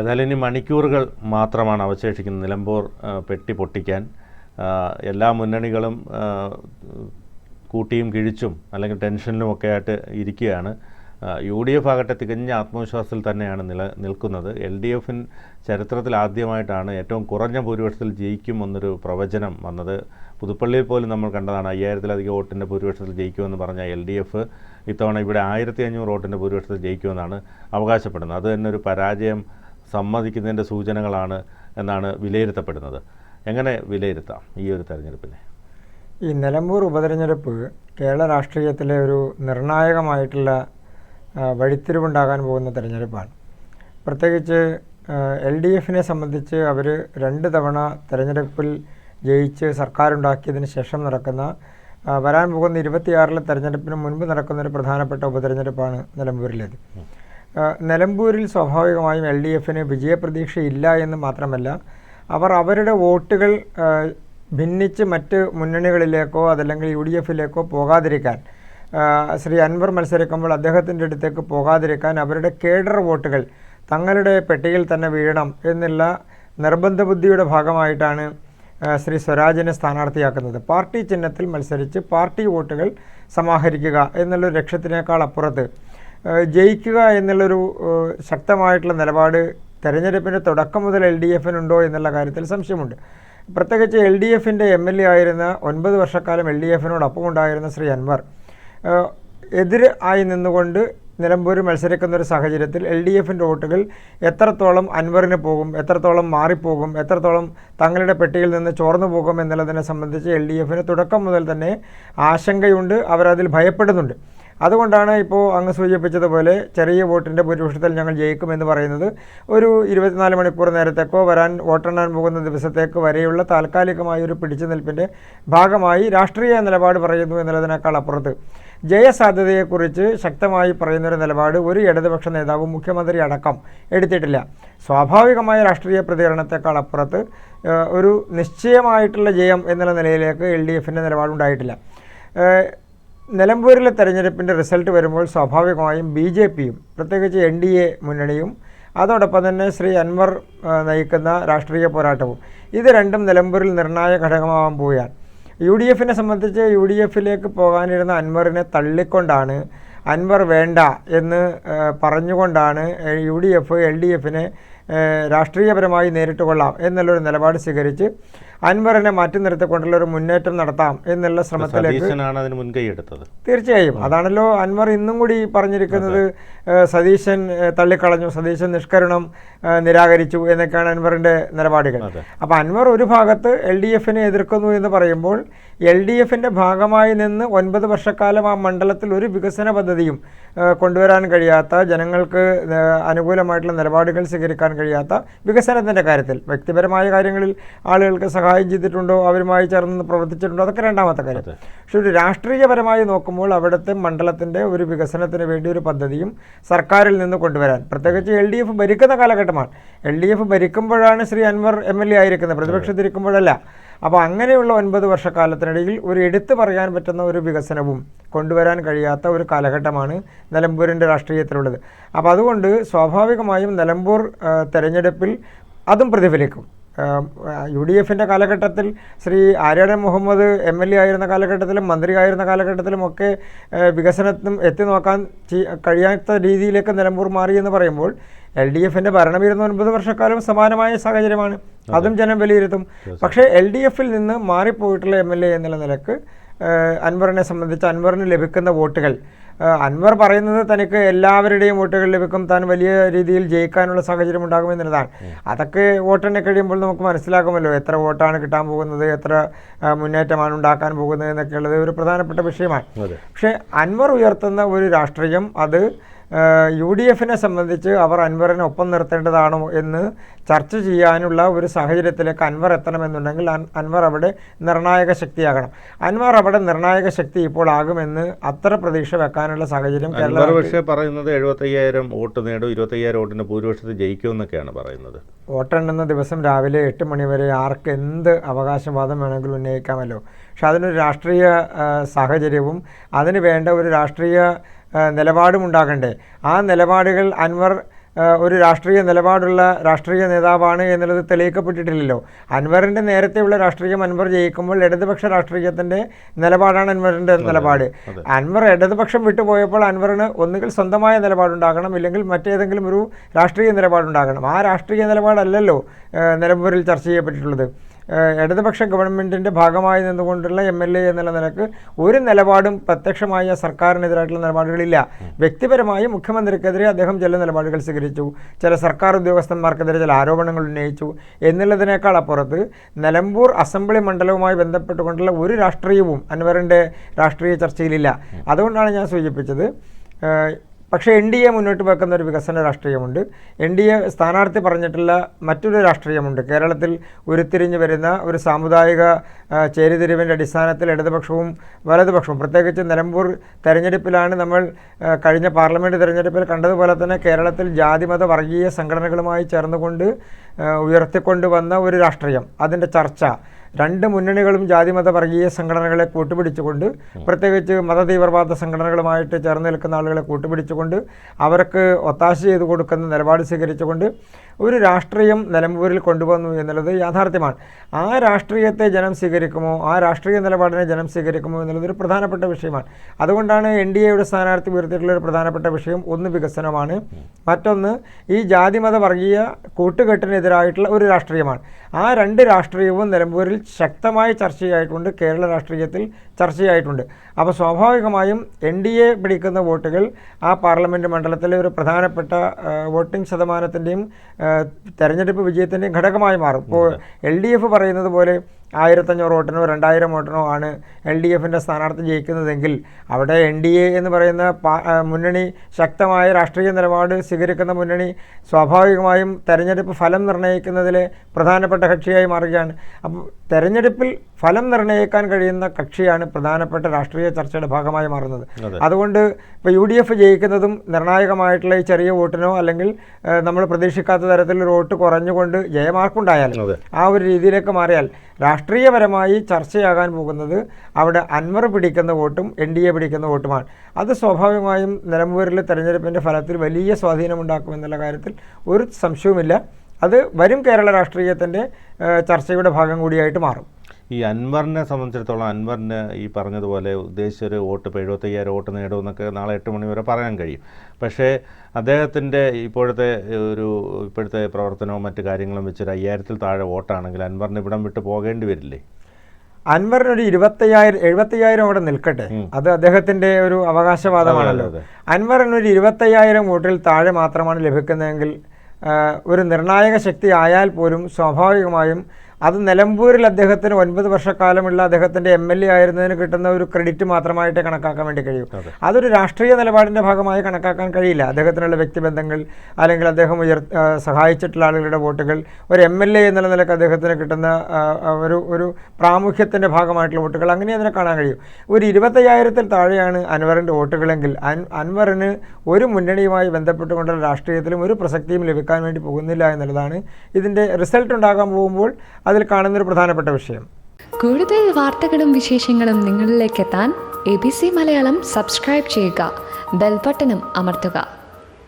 ഏതായാലും ഇനി മണിക്കൂറുകൾ മാത്രമാണ് അവശേഷിക്കുന്നത്. നിലമ്പൂർ പെട്ടി പൊട്ടിക്കാൻ. എല്ലാ മുന്നണികളും കൂട്ടിയും കിഴിച്ചും അല്ലെങ്കിൽ ടെൻഷനിലും ഒക്കെ ആയിട്ട് ഇരിക്കുകയാണ്. യു ഡി എഫ് ആകട്ടെ തികഞ്ഞ ആത്മവിശ്വാസത്തിൽ തന്നെയാണ് നില നിൽക്കുന്നത്. എൽ ഡി എഫിൻ ചരിത്രത്തിൽ ആദ്യമായിട്ടാണ് ഏറ്റവും കുറഞ്ഞ ഭൂരിപക്ഷത്തിൽ ജയിക്കുമെന്നൊരു പ്രവചനം വന്നത്. പുതുപ്പള്ളിയിൽ പോലും നമ്മൾ കണ്ടതാണ് അയ്യായിരത്തിലധികം വോട്ടിന്റെ ഭൂരിപക്ഷത്തിൽ ജയിക്കുമെന്ന് പറഞ്ഞ എൽ ഡി എഫ് ഇത്തവണ ഇവിടെ ആയിരത്തി അഞ്ഞൂറ് വോട്ടിന്റെ ഭൂരിപക്ഷത്തിൽ ജയിക്കുമെന്നാണ് അവകാശപ്പെടുന്നത്. അത് തന്നെ ഒരു പരാജയം സമ്മതിക്കുന്നതിന്റെ സൂചനകളാണ് എന്നാണ് വിലയിരുത്തപ്പെടുന്നത്. എങ്ങനെ വിലയിരുത്താം ഈ ഒരു തെരഞ്ഞെടുപ്പിനെ? ഈ നിലമ്പൂർ ഉപതെരഞ്ഞെടുപ്പ് കേരള രാഷ്ട്രീയത്തിലെ ഒരു നിർണായകമായിട്ടുള്ള വഴിത്തിരിവുണ്ടാകാൻ പോകുന്ന തെരഞ്ഞെടുപ്പാണ്. പ്രത്യേകിച്ച് എൽ ഡി എഫിനെ സംബന്ധിച്ച് അവർ രണ്ട് തവണ തെരഞ്ഞെടുപ്പിൽ ജയിച്ച് സർക്കാരുണ്ടാക്കിയതിന് ശേഷം നടക്കുന്ന വരാൻ പോകുന്ന ഇരുപത്തിയാറിലെ തെരഞ്ഞെടുപ്പിന് മുൻപ് നടക്കുന്ന ഒരു പ്രധാനപ്പെട്ട ഉപതെരഞ്ഞെടുപ്പാണ് നിലമ്പൂരിലേത്. നിലമ്പൂരിൽ സ്വാഭാവികമായും എൽ ഡി എഫിന് വിജയപ്രതീക്ഷയില്ല എന്ന് മാത്രമല്ല അവർ അവരുടെ വോട്ടുകൾ ഭിന്നിച്ച് മറ്റ് മുന്നണികളിലേക്കോ അതല്ലെങ്കിൽ യു ഡി എഫിലേക്കോ പോകാതിരിക്കാൻ ശ്രീ അൻവർ മത്സരിക്കുമ്പോൾ അദ്ദേഹത്തിന്റെ അടുത്തേക്ക് പോകാതിരിക്കാൻ അവരുടെ കേഡർ വോട്ടുകൾ തങ്ങളുടെ പെട്ടിയിൽ തന്നെ വീഴണം എന്നുള്ള നിർബന്ധ ബുദ്ധിയുടെ ഭാഗമായിട്ടാണ് ശ്രീ സ്വരാജിനെ സ്ഥാനാർത്ഥിയാക്കുന്നത്. പാർട്ടി ചിഹ്നത്തിൽ മത്സരിച്ച് പാർട്ടി വോട്ടുകൾ സമാഹരിക്കുക എന്നുള്ള ലക്ഷ്യത്തിനേക്കാൾ അപ്പുറത്ത് ജയിക്കുക എന്നുള്ളൊരു ശക്തമായിട്ടുള്ള നിലപാട് തെരഞ്ഞെടുപ്പിന്റെ തുടക്കം മുതൽ എൽ ഡി എഫിനുണ്ടോ എന്നുള്ള കാര്യത്തിൽ സംശയമുണ്ട്. പ്രത്യേകിച്ച് എൽ ഡി എഫിന്റെ എം എൽ എ ആയിരുന്ന ഒൻപത് വർഷക്കാലം എൽ ഡി എഫിനോടൊപ്പം ഉണ്ടായിരുന്ന ശ്രീ അൻവർ എതിർ ആയി നിന്നുകൊണ്ട് നിലമ്പൂർ മത്സരിക്കുന്ന ഒരു സാഹചര്യത്തിൽ എൽ ഡി എഫിന്റെ വോട്ടുകൾ എത്രത്തോളം അൻവറിന് പോകും എത്രത്തോളം മാറിപ്പോകും എത്രത്തോളം തങ്ങളുടെ പെട്ടിയിൽ നിന്ന് ചോർന്നു പോകും എന്നുള്ളതിനെ സംബന്ധിച്ച് എൽ ഡി എഫിന് തുടക്കം മുതൽ തന്നെ ആശങ്കയുണ്ട് അവരതിൽ ഭയപ്പെടുന്നുണ്ട്. അതുകൊണ്ടാണ് ഇപ്പോൾ അങ്ങ് സൂചിപ്പിച്ചതുപോലെ ചെറിയ വോട്ടിന്റെ ഭൂരിപക്ഷത്തിൽ ഞങ്ങൾ ജയിക്കുമെന്ന് പറയുന്നത്. ഒരു ഇരുപത്തിനാല് മണിക്കൂർ നേരത്തേക്കോ വരാൻ വോട്ടെണ്ണാൻ പോകുന്ന ദിവസത്തേക്ക് വരെയുള്ള താൽക്കാലികമായ ഒരു പിടിച്ചു നിൽപ്പിന്റെ ഭാഗമായി രാഷ്ട്രീയ നിലപാട് പറയുന്നു എന്നുള്ളതിനേക്കാൾ അപ്പുറത്ത്. ജയസാധ്യതയെക്കുറിച്ച് ശക്തമായി പറയുന്നൊരു നിലപാട് ഒരു ഇടതുപക്ഷ നേതാവും മുഖ്യമന്ത്രി അടക്കം എടുത്തിട്ടില്ല. സ്വാഭാവികമായ രാഷ്ട്രീയ പ്രതികരണത്തെക്കാൾ അപ്പുറത്ത് ഒരു നിശ്ചയമായിട്ടുള്ള ജയം എന്നുള്ള നിലയിലേക്ക് എൽ ഡി എഫിന്റെ നിലപാടുണ്ടായിട്ടില്ല. നിലമ്പൂരിലെ തെരഞ്ഞെടുപ്പിന്റെ റിസൾട്ട് വരുമ്പോൾ സ്വാഭാവികമായും ബി ജെ പിയും പ്രത്യേകിച്ച് എൻ ഡി എ മുന്നണിയും അതോടൊപ്പം തന്നെ ശ്രീ അൻവർ നയിക്കുന്ന രാഷ്ട്രീയ പോരാട്ടവും ഇത് രണ്ടും നിലമ്പൂരിൽ നിർണായക ഘടകമാവാൻ പോവുകയാണ്. യു ഡി എഫിനെ സംബന്ധിച്ച് യു ഡി എഫിലേക്ക് പോകാനിരുന്ന അൻവറിനെ തള്ളിക്കൊണ്ടാണ് അൻവർ വേണ്ട എന്ന് പറഞ്ഞുകൊണ്ടാണ് U D F L D എഫിനെ രാഷ്ട്രീയപരമായി നേരിട്ട് കൊള്ളാം എന്നുള്ളൊരു നിലപാട് സ്വീകരിച്ച് അൻവറിനെ മാറ്റി നിർത്തിക്കൊണ്ടുള്ള ഒരു മുന്നേറ്റം നടത്താം എന്നുള്ള ശ്രമത്തിലേക്ക് മുൻകൈയെടുത്തത് തീർച്ചയായും. അതാണല്ലോ അൻവർ ഇന്നും കൂടി പറഞ്ഞിരിക്കുന്നത് സതീശൻ തള്ളിക്കളഞ്ഞു സതീശൻ നിഷ്കരണം നിരാകരിച്ചു എന്നൊക്കെയാണ് അൻവറിന്റെ നിലപാടുകൾ. അപ്പോൾ അൻവർ ഒരു ഭാഗത്ത് എൽ ഡി എഫിനെ എതിർക്കുന്നു എന്ന് പറയുമ്പോൾ എൽ ഡി എഫിന്റെ ഭാഗമായി നിന്ന് ഒൻപത് വർഷക്കാലം ആ മണ്ഡലത്തിൽ ഒരു വികസന പദ്ധതിയും കൊണ്ടുവരാൻ കഴിയാത്ത ജനങ്ങൾക്ക് അനുകൂലമായിട്ടുള്ള നിലപാടുകൾ സ്വീകരിക്കാൻ കഴിയാത്ത വികസനത്തിന്റെ കാര്യത്തിൽ. വ്യക്തിപരമായ കാര്യങ്ങളിൽ ആളുകൾക്ക് സഹായം ചെയ്തിട്ടുണ്ടോ അവരുമായി ചേർന്ന് പ്രവർത്തിച്ചിട്ടുണ്ടോ അതൊക്കെ രണ്ടാമത്തെ കാര്യം. പക്ഷെ ഒരു രാഷ്ട്രീയപരമായി നോക്കുമ്പോൾ അവിടുത്തെ മണ്ഡലത്തിന്റെ ഒരു വികസനത്തിന് വേണ്ടി ഒരു പദ്ധതിയും സർക്കാരിൽ നിന്ന് കൊണ്ടുവരാൻ. പ്രത്യേകിച്ച് എൽ ഡി എഫ് ഭരിക്കുന്ന കാലഘട്ടമാണ്. L D F ഭരിക്കുമ്പോഴാണ് Shri Anvar M L A ആയിരിക്കുന്നത്. പ്രതിപക്ഷത്തിരിക്കുമ്പോഴല്ല അപ്പോൾ അങ്ങനെയുള്ള ഒൻപത് വർഷക്കാലത്തിനിടയിൽ ഒരു എടുത്തു പറയാൻ പറ്റുന്ന ഒരു വികസനവും കൊണ്ടുവരാൻ കഴിയാത്ത ഒരു കാലഘട്ടമാണ് നിലമ്പൂരിന്റെ രാഷ്ട്രീയത്തിലുള്ളത്. അപ്പോൾ അതുകൊണ്ട് സ്വാഭാവികമായും നിലമ്പൂർ തെരഞ്ഞെടുപ്പിൽ അതും പ്രതിഫലിക്കും. യു ഡി എഫിന്റെ കാലഘട്ടത്തിൽ Shri Aryadan Muhammad M L A ആയിരുന്ന കാലഘട്ടത്തിലും മന്ത്രി ആയിരുന്ന കാലഘട്ടത്തിലും ഒക്കെ വികസനത്തിനും എത്തി നോക്കാൻ കഴിയാത്ത രീതിയിലേക്ക് നിലമ്പൂർ മാറി എന്ന് പറയുമ്പോൾ എൽ ഡി എഫിന്റെ ഭരണം ഇരുന്ന ഒൻപത് വർഷക്കാലം സമാനമായ സാഹചര്യമാണ്. അതും. ജനം വിലയിരുത്തും. പക്ഷേ എൽ ഡി എഫിൽ നിന്ന് മാറിപ്പോയിട്ടുള്ള എം എൽ എ എന്നുള്ള നിലയ്ക്ക് അൻവറിനെ സംബന്ധിച്ച് അൻവറിന് ലഭിക്കുന്ന വോട്ടുകൾ അൻവർ പറയുന്നത് തനിക്ക് എല്ലാവരുടെയും വോട്ടുകൾ ലഭിക്കും താൻ വലിയ രീതിയിൽ ജയിക്കാനുള്ള സാഹചര്യം ഉണ്ടാകുമെന്നുള്ളതാണ് അതൊക്കെ വോട്ടെണ്ണി കഴിയുമ്പോൾ നമുക്ക് മനസ്സിലാക്കുമല്ലോ എത്ര വോട്ടാണ് കിട്ടാൻ പോകുന്നത് എത്ര മുന്നേറ്റമാണ് ഉണ്ടാക്കാൻ പോകുന്നത് എന്നൊക്കെയുള്ളത് ഒരു പ്രധാനപ്പെട്ട വിഷയമാണ്. പക്ഷേ അൻവർ ഉയർത്തുന്ന ഒരു രാഷ്ട്രീയം അത് യു ഡി എഫിനെ സംബന്ധിച്ച് അവർ അൻവറിനെ ഒപ്പം നിർത്തേണ്ടതാണോ എന്ന് ചർച്ച ചെയ്യാനുള്ള ഒരു സാഹചര്യത്തിലേക്ക് അൻവർ എത്തണമെന്നുണ്ടെങ്കിൽ അൻവർ അവിടെ നിർണായക ശക്തിയാകണം. അൻവർ അവിടെ നിർണായക ശക്തി ഇപ്പോൾ ആകുമെന്ന് അത്ര പ്രതീക്ഷ വെക്കാനുള്ള സാഹചര്യം കേരള പക്ഷേ പറയുന്നത് എഴുപത്തയ്യായിരം വോട്ട് നേടും ഇരുപത്തയ്യായിരം വോട്ടിന് ഭൂരിപക്ഷത്തിൽ ജയിക്കുമെന്നൊക്കെയാണ് പറയുന്നത്. വോട്ടെണ്ണുന്ന ദിവസം രാവിലെ എട്ട് മണി വരെ ആർക്ക് എന്ത് അവകാശവാദം വേണമെങ്കിലും ഉന്നയിക്കാമല്ലോ. പക്ഷെ അതിനൊരു രാഷ്ട്രീയ സാഹചര്യവും അതിന് വേണ്ട ഒരു രാഷ്ട്രീയ നിലപാടും ഉണ്ടാകണ്ടേ. ആ നിലപാടുകൾ അൻവർ ഒരു രാഷ്ട്രീയ നിലപാടുള്ള രാഷ്ട്രീയ നേതാവാണ് എന്നുള്ളത് തെളിയിക്കപ്പെട്ടിട്ടില്ലല്ലോ. അൻവറിന്റെ നേരത്തെയുള്ള രാഷ്ട്രീയം അൻവർ ജയിക്കുമ്പോൾ ഇടതുപക്ഷ രാഷ്ട്രീയത്തിന്റെ നിലപാടാണ് അൻവറിന്റെ നിലപാട്. അൻവർ ഇടതുപക്ഷം വിട്ടുപോയപ്പോൾ അൻവറിന് ഒന്നുകിൽ സ്വന്തമായ നിലപാടുണ്ടാകണം ഇല്ലെങ്കിൽ മറ്റേതെങ്കിലും ഒരു രാഷ്ട്രീയ നിലപാടുണ്ടാകണം. ആ രാഷ്ട്രീയ നിലപാടല്ലല്ലോ നിലമ്പൂരിൽ ചർച്ച ചെയ്യപ്പെട്ടിട്ടുള്ളത്. ഇടതുപക്ഷ ഗവൺമെന്റിന്റെ ഭാഗമായി നിന്നുകൊണ്ടുള്ള എം എൽ എ എന്നുള്ള നിലയ്ക്ക് ഒരു നിലപാടും പ്രത്യക്ഷമായ സർക്കാരിനെതിരായിട്ടുള്ള നിലപാടുകളില്ല. വ്യക്തിപരമായി മുഖ്യമന്ത്രിക്കെതിരെ അദ്ദേഹം ചില നിലപാടുകൾ സ്വീകരിച്ചു. ചില സർക്കാർ ഉദ്യോഗസ്ഥന്മാർക്കെതിരെ ചില ആരോപണങ്ങൾ ഉന്നയിച്ചു. എന്നുള്ളതിനേക്കാൾ അപ്പുറത്ത് നിലമ്പൂർ അസംബ്ലി മണ്ഡലവുമായി ബന്ധപ്പെട്ടുകൊണ്ടുള്ള ഒരു രാഷ്ട്രീയവും അൻവറിന്റെ രാഷ്ട്രീയ ചർച്ചയിലില്ല. അതുകൊണ്ടാണ് ഞാൻ സൂചിപ്പിച്ചത് പക്ഷേ എൻ ഡി എ മുന്നോട്ട് വെക്കുന്ന ഒരു വികസന രാഷ്ട്രീയമുണ്ട്. എൻ ഡി എ സ്ഥാനാർത്ഥി പറഞ്ഞിട്ടുള്ള മറ്റൊരു രാഷ്ട്രീയമുണ്ട്. കേരളത്തിൽ ഉരുത്തിരിഞ്ഞു വരുന്ന ഒരു സാമുദായിക ചേരിതിരിവിന്റെ അടിസ്ഥാനത്തിൽ ഇടതുപക്ഷവും വലതുപക്ഷവും പ്രത്യേകിച്ച് നിലമ്പൂർ തെരഞ്ഞെടുപ്പിലാണ് നമ്മൾ കഴിഞ്ഞ പാർലമെന്റ് തെരഞ്ഞെടുപ്പിൽ കണ്ടതുപോലെ തന്നെ കേരളത്തിൽ ജാതിമത വർഗീയ സംഘടനകളുമായി ചേർന്നുകൊണ്ട് ഉയർത്തിക്കൊണ്ടുവന്ന ഒരു രാഷ്ട്രീയം. അതിന്റെ ചർച്ച രണ്ട് മുന്നണികളും ജാതിമത വർഗീയ സംഘടനകളെ കൂട്ടുപിടിച്ചുകൊണ്ട് പ്രത്യേകിച്ച് മതതീവ്രവാദ സംഘടനകളുമായിട്ട് ചേർന്ന് നിൽക്കുന്ന ആളുകളെ കൂട്ടുപിടിച്ചുകൊണ്ട് അവർക്ക് ഒത്താശ ചെയ്തു കൊടുക്കുന്ന നിലപാട് സ്വീകരിച്ചുകൊണ്ട് ഒരു രാഷ്ട്രീയം നിലമ്പൂരിൽ കൊണ്ടുവന്നു എന്നുള്ളത് യാഥാർത്ഥ്യമാണ്. ആ രാഷ്ട്രീയത്തെ ജനം സ്വീകരിക്കുമോ ആ രാഷ്ട്രീയ നിലപാടിനെ ജനം സ്വീകരിക്കുമോ എന്നുള്ളത് ഒരു പ്രധാനപ്പെട്ട വിഷയമാണ്. അതുകൊണ്ടാണ് എൻ ഡി എയുടെ സ്ഥാനാർത്ഥി ഉയർത്തിയിട്ടുള്ള ഒരു പ്രധാനപ്പെട്ട വിഷയം ഒന്ന് വികസനമാണ്. മറ്റൊന്ന് ഈ ജാതിമത വർഗീയ കൂട്ടുകെട്ടിനെതിരായിട്ടുള്ള ഒരു രാഷ്ട്രീയമാണ്. ആ രണ്ട് രാഷ്ട്രീയവും നിലമ്പൂരിൽ ശക്തമായി ചർച്ചയായിട്ടുണ്ട്. കേരള രാഷ്ട്രീയത്തിൽ ചർച്ചയായിട്ടുണ്ട്. അപ്പോൾ സ്വാഭാവികമായും എൻ ഡി എ പിടിക്കുന്ന വോട്ടുകൾ ആ പാർലമെന്റ് മണ്ഡലത്തിലെ ഒരു പ്രധാനപ്പെട്ട വോട്ടിംഗ് ശതമാനത്തിന്റെയും തെരഞ്ഞെടുപ്പ് വിജയത്തിന്റെയും ഘടകമായി മാറും. ഇപ്പോൾ എൽ ഡി എഫ് പറയുന്നത് പോലെ ആയിരത്തഞ്ഞൂറ് വോട്ടിനോ രണ്ടായിരം വോട്ടിനോ ആണ് എൽ ഡി എഫിന്റെ സ്ഥാനാർത്ഥി ജയിക്കുന്നതെങ്കിൽ അവിടെ എൻ ഡി എ എന്ന് പറയുന്ന മുന്നണി ശക്തമായ രാഷ്ട്രീയ നിലപാട് സ്വീകരിക്കുന്ന മുന്നണി സ്വാഭാവികമായും തെരഞ്ഞെടുപ്പ് ഫലം നിർണയിക്കുന്നതിലെ പ്രധാനപ്പെട്ട കക്ഷിയായി മാറുകയാണ്. അപ്പോൾ തെരഞ്ഞെടുപ്പിൽ ഫലം നിർണയിക്കാൻ കഴിയുന്ന കക്ഷിയാണ് പ്രധാനപ്പെട്ട രാഷ്ട്രീയ ചർച്ചയുടെ ഭാഗമായി മാറുന്നത്. അതുകൊണ്ട് ഇപ്പോൾ യു ഡി എഫ് ജയിക്കുന്നതും നിർണായകമായിട്ടുള്ള ഈ ചെറിയ വോട്ടിനോ അല്ലെങ്കിൽ നമ്മൾ പ്രതീക്ഷിക്കാത്ത തരത്തിൽ ഒരു വോട്ട് കുറഞ്ഞുകൊണ്ട് ജയമാർക്കുണ്ടായാൽ ആ ഒരു രീതിയിലേക്ക് മാറിയാൽ രാഷ്ട്രീയപരമായി ചർച്ചയാകാൻ പോകുന്നത് അവിടെ അൻവർ പിടിക്കുന്ന വോട്ടും എൻ ഡി എ പിടിക്കുന്ന വോട്ടുമാണ്. അത് സ്വാഭാവികമായും നിലമ്പൂരിലെ തെരഞ്ഞെടുപ്പിന്റെ ഫലത്തിൽ വലിയ സ്വാധീനമുണ്ടാക്കുമെന്നുള്ള കാര്യത്തിൽ ഒരു സംശയവുമില്ല. അത് വരും കേരള രാഷ്ട്രീയത്തിന്റെ ചർച്ചയുടെ ഭാഗം കൂടിയായിട്ട് മാറും. ഈ അൻവറിനെ സംബന്ധിച്ചിടത്തോളം അൻവറിന് ഈ പറഞ്ഞതുപോലെ ഉദ്ദേശിച്ചൊരു വോട്ട് ഇപ്പോൾ എഴുപത്തയ്യായിരം വോട്ട് നേടുമെന്നൊക്കെ നാളെ എട്ട് മണി വരെ പറയാൻ കഴിയും. പക്ഷേ അദ്ദേഹത്തിന്റെ ഇപ്പോഴത്തെ ഒരു ഇപ്പോഴത്തെ പ്രവർത്തനവും മറ്റു കാര്യങ്ങളും വെച്ചൊരു അയ്യായിരത്തിൽ താഴെ വോട്ടാണെങ്കിൽ അൻവറിന് ഇവിടം വിട്ട് പോകേണ്ടി വരില്ലേ? അൻവറിന് ഒരു ഇരുപത്തയ്യായിരം എഴുപത്തയ്യായിരം അവിടെ നിൽക്കട്ടെ. അത് അദ്ദേഹത്തിന്റെ ഒരു അവകാശവാദമാണല്ലോ. അൻവറിനൊരു ഇരുപത്തയ്യായിരം വോട്ടിൽ താഴെ മാത്രമാണ് ലഭിക്കുന്നതെങ്കിൽ ഒരു നിർണായക ശക്തി ആയാൽ പോലും സ്വാഭാവികമായും അത് നിലമ്പൂരിൽ അദ്ദേഹത്തിന് ഒൻപത് വർഷക്കാലമുള്ള അദ്ദേഹത്തിന്റെ എം എൽ എ ആയിരുന്നതിന് കിട്ടുന്ന ഒരു ക്രെഡിറ്റ് മാത്രമായിട്ട് കണക്കാക്കാൻ വേണ്ടി കഴിയും. അതൊരു രാഷ്ട്രീയ നിലപാടിന്റെ ഭാഗമായി കണക്കാക്കാൻ കഴിയില്ല. അദ്ദേഹത്തിനുള്ള വ്യക്തിബന്ധങ്ങൾ അല്ലെങ്കിൽ അദ്ദേഹം ഉയർ സഹായിച്ചിട്ടുള്ള ആളുകളുടെ വോട്ടുകൾ ഒരു എം എൽ എ എന്നുള്ള നിലയ്ക്ക് അദ്ദേഹത്തിന് കിട്ടുന്ന ഒരു ഒരു പ്രാമുഖ്യത്തിന്റെ ഭാഗമായിട്ടുള്ള വോട്ടുകൾ അങ്ങനെ അതിനെ കാണാൻ കഴിയും. ഒരു ഇരുപത്തയ്യായിരത്തിൽ താഴെയാണ് അൻവറിന്റെ വോട്ടുകളെങ്കിൽ അൻ അൻവറിന് ഒരു മുന്നണിയുമായി ബന്ധപ്പെട്ടുകൊണ്ടുള്ള രാഷ്ട്രീയത്തിലും ഒരു പ്രസക്തിയും ലഭിക്കാൻ വേണ്ടി പോകുന്നില്ല എന്നുള്ളതാണ് ഇതിന്റെ റിസൾട്ട് ഉണ്ടാകാൻ പോകുമ്പോൾ അതിൽ കാണുന്നൊരു പ്രധാനപ്പെട്ട വിഷയം. കൂടുതൽ വാർത്തകളും വിശേഷങ്ങളും നിങ്ങളിലേക്ക് എത്താൻ A B C Malayalam subscribe ചെയ്യുക. ബെൽബട്ടനും അമർത്തുക.